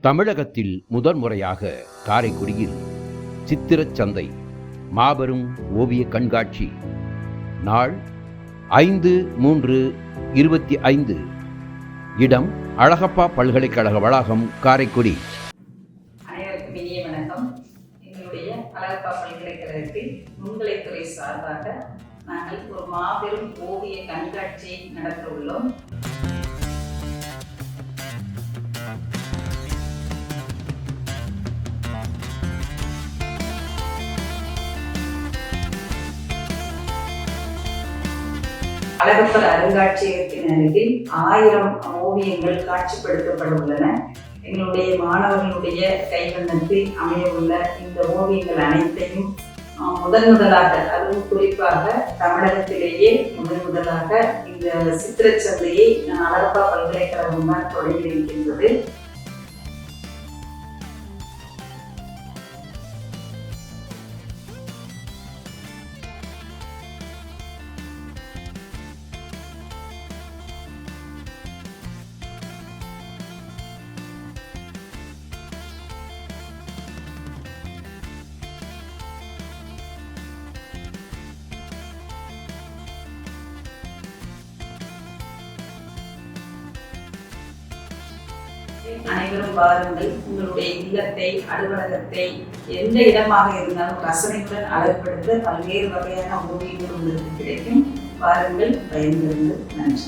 தமிழகத்தில் முதன்முறையாக காரைக்குடியில் சித்திரச் சந்தை மாபெரும் ஓவிய கண்காட்சி. நாள் ஐந்து மூன்று இருபத்தி ஐந்து. இடம் அழகப்பா பல்கலைக்கழக வளாகம் காரைக்குடி. எங்களுடைய பல்கலைக்கழகத்தில் நுண்கலைத்துறை சார்பாக நாங்கள் ஒரு மாபெரும் ஓவிய கண்காட்சியை நடத்த உள்ளோம். அழகப்பர் அருங்காட்சியகத்தின் அருகில் ஆயிரம் ஓவியங்கள் காட்சிப்படுத்தப்பட உள்ளன. எங்களுடைய மாணவர்களுடைய கைவண்ணத்தில் அமைய உள்ள இந்த ஓவியங்கள் அனைத்தையும் முதன் முதலாக அதுவும் குறிப்பாக தமிழகத்திலேயே முதன் முதலாக இந்த சித்திரச்சந்தையை நான் அழகப்பா பல்கலைக்கழகம் தான் தொடங்கி இருக்கின்றது அனைவரும் வாருங்கள் உங்களுடைய இல்லத்தை அலுவலகத்தை எந்த இடமாக இருந்தாலும் ரசனையுடன் அழகுபடுத்த பல்வேறு வகையான ஓவியங்கள் உங்களுக்கு கிடைக்கும். வாருங்கள் பயன்பெறுங்கள். நன்றி.